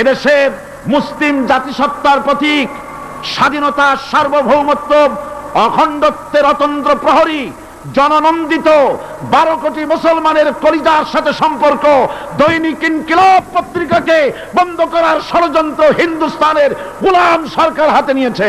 এদেশের মুসলিম জাতিসত্তার প্রতীক, স্বাধীনতা, সার্বভৌমত্ব অখণ্ডত্বের অতন্ত্র প্রহরী, জননন্দিত বারো কোটি মুসলমানের কলিজার সাথে সম্পর্ক, দৈনিক ইনকিলাব পত্রিকাকে বন্ধ করার ষড়যন্ত্র হিন্দুস্তানের গুলাম সরকার হাতে নিয়েছে।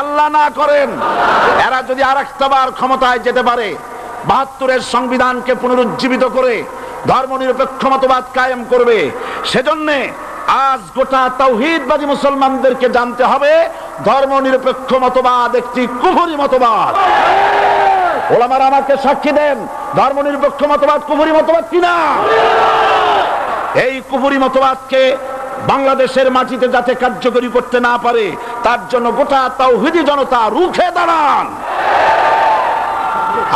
আল্লাহ না করেন। এরা যদি আর একটাবার ক্ষমতায় যেতে পারে, বাহাত্তরের সংবিধানকে পুনরুজ্জীবিত করে ধর্ম নিরপেক্ষ মতবাদ কায়েম করবে, সেজন্যে আজ গোটা তৌহিদবাদী মুসলমানদেরকে জানতে হবে ধর্ম নিরপেক্ষ মতবাদ একটি কুহুরি মতবাদ। ওলামার আমাকে সাক্ষী দেন ধর্ম নিরপেক্ষ মতবাদ কুহুরি মতবাদ কিনা? এই কুহুরি মতবাদকে বাংলাদেশের মাটিতে যাতে কার্যকরী করতে না পারে তার জন্য গোটা তৌহিদি জনতা রুখে দাঁড়ান।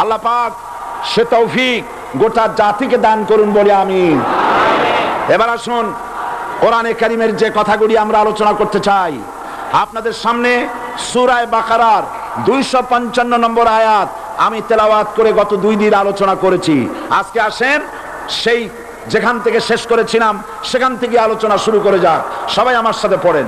আল্লাহ পাক সে তৌফিক গোটা জাতিকে দান করুন বলে আমি। এবার আসুন, কোরআনে কারিমের যে কথাগুলি আমরা আলোচনা করতে চাই। আপনাদের সামনে সুরায় বাকারার দুইশো পঞ্চান্ন নম্বর আয়াত আমি তেলাওয়াত করে গত দুই দিন আলোচনা করেছি। আজকে আসেন, সেই যেখান থেকে শেষ করেছিলাম, সেখান থেকে আলোচনা শুরু করে যাক। সবাই আমার সাথে পড়েন।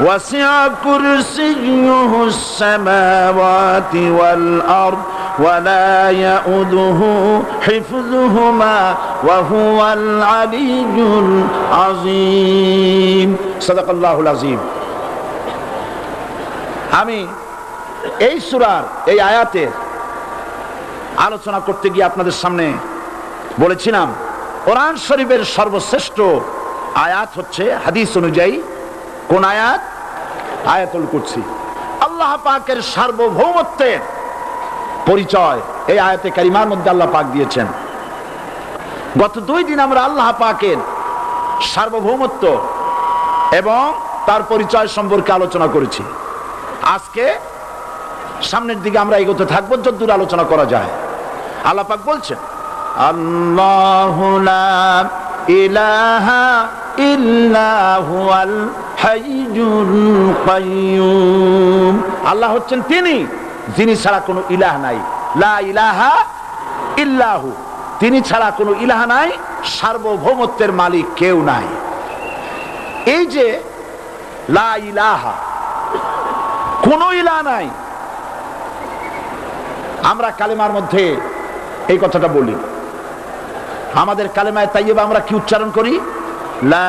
وسع كرسيه السماوات والأرض ولا يؤده حفظهما وهو العلي العظيم صدق الله العظيم আমি এই সুরার এই আয়াতের আলোচনা করতে গিয়ে আপনাদের সামনে বলেছিলাম কোরআন শরীফের সর্বশ্রেষ্ঠ আয়াত হচ্ছে হাদিস অনুযায়ী কোন আয়াত আয়াতুল কুরসি আল্লাহ পাকের সার্বভৌমত্বের পরিচয় এই আয়াতে কারিমার মধ্যে আল্লাহ পাক দিয়েছেন। গত দুই দিন আমরা আল্লাহ পাকের সার্বভৌমত্ব এবং তার পরিচয় সম্পর্কে আলোচনা করেছি। আজকে সামনের দিকে আমরা এগোতে থাকব, যদ্দূর আলোচনা করা যায়। আল্লাহ পাক বলছেন, আল্লাহ ইলাহা ইল্লা হুয়াল হাইয়ুল কাইয়ুম আল্লাহ হচ্ছেন তিনি, যিনি ছাড়া কোনো ইলাহ নাই। লা ইলাহা ইল্লাহু। তিনি ছাড়া কোনো ইলাহা নাই, সার্বভৌমত্বের মালিক কেউ নাই। এই যে লা ইলাহা, কোনো ইলাহ নাই। আমরা কালেমার মধ্যে এই কথাটা বলি। আমাদের কালেমায় তাইয়েবা আমরা কি উচ্চারণ করি? লা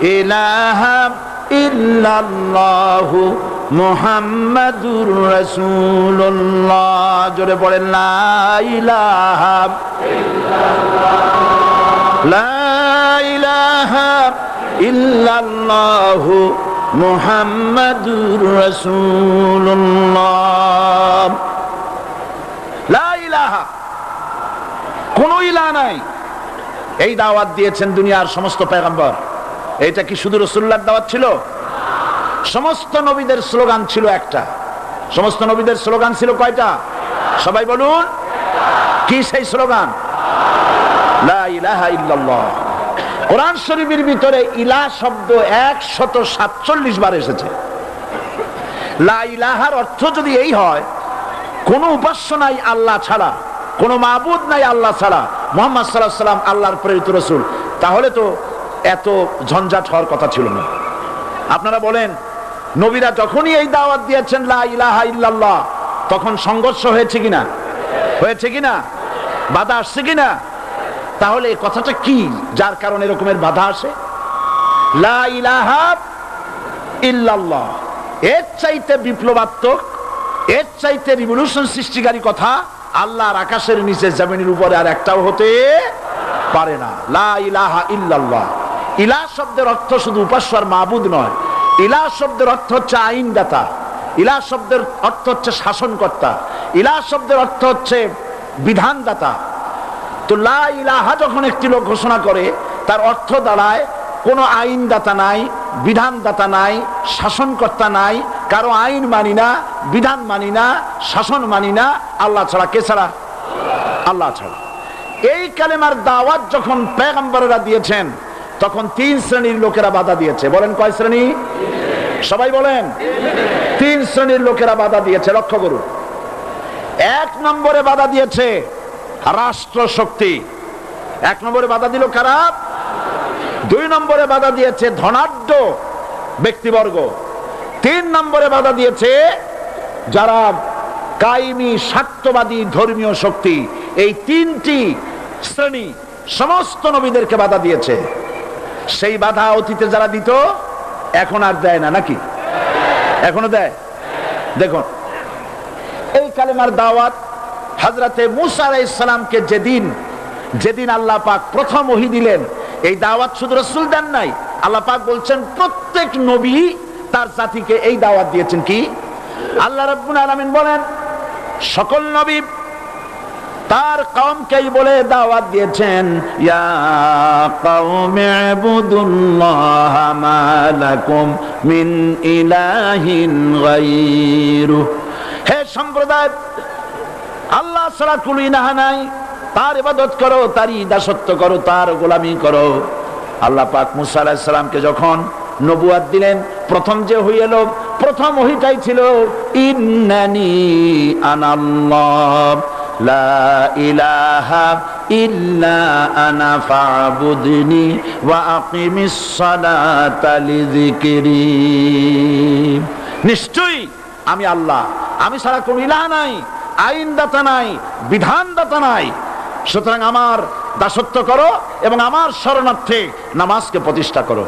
ইলাহা ইল্লাল্লাহু মুহাম্মাদুর রাসূলুল্লাহ। জোরে পড়েন লা ইলাহা লা ইলাহা ইল্লাল্লাহু মুহাম্মাদুর রাসূলুল্লাহ। লা ইলাহা, কোন ইলা নাই। এই দাওয়াত দিয়েছেন দুনিয়ার সমস্ত পেগম্বর এটা কি শুধু রসুল্লাহর দাওয়াত ছিল? সমস্ত নবীদের স্লোগান ছিল একটা। সমস্ত নবীদের স্লোগান ছিল কয়টা? সবাই বলুন। কি সেই স্লোগান? কোরআন শরীফের ভিতরে ইলা শব্দ একশত সাতচল্লিশ বার এসেছে। লা অর্থ যদি এই হয়, কোন উপাস্য নাই আল্লাহ ছাড়া, কোন মাবুদ নাই আল্লাহ ছাড়া, মোহাম্মদ সাল্লাহ সাল্লাম আল্লাহর প্রেরিত রসুল। তাহলে তো এত ঝঞ্ঝাট হওয়ার কথা ছিল না। আপনারা বলেন, নবীরা যখনই এই দাওয়াত দিয়েছেন, লা ইলাহা ইল্লাল্লাহ, তখন সংঘর্ষ হয়েছে কিনা? হয়েছে কিনা? বাধা আসছে কিনা? তাহলে এই কথাটা কি? যার কারণে এরকমের বাধা আসে? লা ইলাহা ইল্লাল্লাহ, এর চাইতে বিপ্লবাত্মক, এর চাইতে রিভলিউশন সৃষ্টিকারী কথা আল্লাহর আকাশের নিচে জমিনের উপরে আর একটাও হতে পারে না। লা ইলাহা ইল্লাল্লাহ। ইলা শব্দের অর্থ শুধু উপাস্য আর মাবুদ নয়। ইলা শব্দের অর্থ হচ্ছে আইনদাতা। ইলা শব্দের অর্থ হচ্ছে শাসনকর্তা। ইলা শব্দের অর্থ হচ্ছে বিধানদাতা। তো লা ইলাহা যখন একটি লোক ঘোষণা করে, তার অর্থ দাঁড়ায় কোনো আইনদাতা নাই, বিধানদাতা নাই, শাসনকর্তা নাই, কারও আইন মানি না, বিধান মানি না, শাসন মানি না, আল্লাহ ছাড়া কে ছাড়া? আল্লাহ ছাড়া। এই কালেমার দাওয়াত যখন পেগম্বরেরা দিয়েছেন তখন তিন শ্রেণির লোকেরা বাধা দিয়েছে। বলেন কয় শ্রেণি? সবাই বলেন। তিন শ্রেণির লোকেরা বাধা দিয়েছে, লক্ষ্য করুন। এক নম্বরে বাধা দিয়েছে রাষ্ট্র শক্তি এক নম্বরে বাধা দিল কারা? দুই নম্বরে বাধা দিয়েছে ধনাঢ্য ব্যক্তিবর্গ। তিন নম্বরে বাধা দিয়েছে যারা কাইমি স্বার্থবাদী ধর্মীয় শক্তি। এই তিনটি শ্রেণি সমস্ত নবীদেরকে বাধা দিয়েছে। সেই বাধা অতীতে যারা দিত, এখন আর দেয় না, নাকি? এখনও দেয়? দেখুন, এই কালেমার দাওয়াত হজরতে মুসা ইসলামকে যেদিন যেদিন আল্লাহ পাক প্রথম ওহি দিলেন, এই দাওয়াত শুধু রসুল দেন নাই, আল্লাহ পাক বলছেন, প্রত্যেক নবী তার জাতিকে এই দাওয়াত দিয়েছেন কি? আল্লাহ রব্বুল আলামিন বলেন, সকল নবী তার কওমকেই বলে দাওয়াত দিয়েছেন হে সম্প্রদায়, আল্লাহ নাহা নাই। তার ইবাদত করো দাসত্ব করো, তার গোলামি করো। আল্লাহ যখন দিলেন, প্রথম যে হই এলো, প্রথম ওহিটাই ছিল, ইন্নানি আনাল্লাহ। আনা ফাবুদনি ওয়া আকিমিস সালাতা নিশ্চয়ই আমি আল্লাহ। আমি ছাড়া কোন ইলাহ নাই, আইনদাতা নাই, বিধানদাতা নাই। সুতরাং আমার দাসত্ব করো এবং আমার শরণার্থে নামাজকে প্রতিষ্ঠা করো।